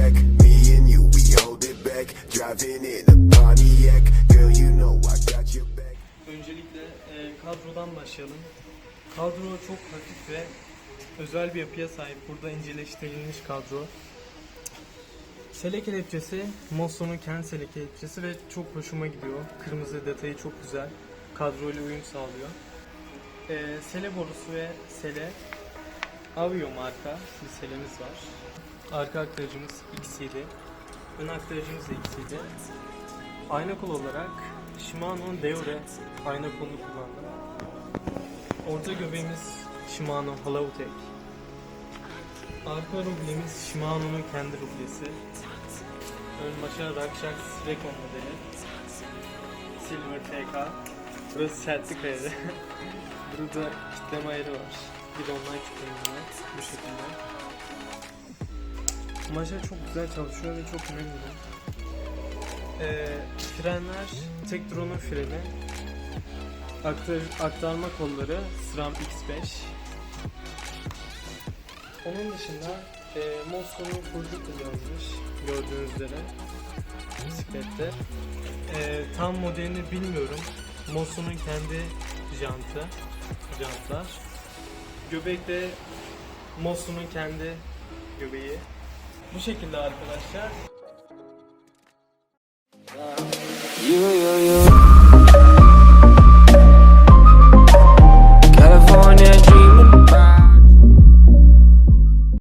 back. Me and you, we hold it back. Driving in a Pontiac. Girl, you know I got your back. Öncelikle e, kadrodan başlayalım. Kadro çok hafif ve özel bir yapıya sahip. Burada inceleştirilmiş kadro. Sele kelepçesi, Mosso'nun kendi sele kelepçesi ve çok hoşuma gidiyor. Kırmızı detayı çok güzel. Kadroyla uyum sağlıyor. E, sele borusu ve sele Avio marka bir selemiz var. Arka aktarıcımız XCD. Ön aktarıcımız da XCD. Ayna kol olarak Shimano Deore ayna kolunu kullandım. Orta göbeğimiz Shimano Halautek. Arka rublemiz Shimano'nun kendi rublesi. Ön başa Rakshak Recon modeli. Silver TK. Burası Çeltik ayarı. Burada kitleme ayarı var. Bir online kitleme var. Bu şekilde. Maşa çok güzel çalışıyor ve çok memnunum. Ee, frenler Tektron'un freni. Aktar, aktarma kolları SRAM X5. Onun dışında e, Mosco'nun kurdu kullanılmış gördüğünüz üzere bisiklette. E, tam modelini bilmiyorum. Mosco'nun kendi jantı, jantlar. Göbek de Mosco'nun kendi göbeği. Bu şekilde arkadaşlar.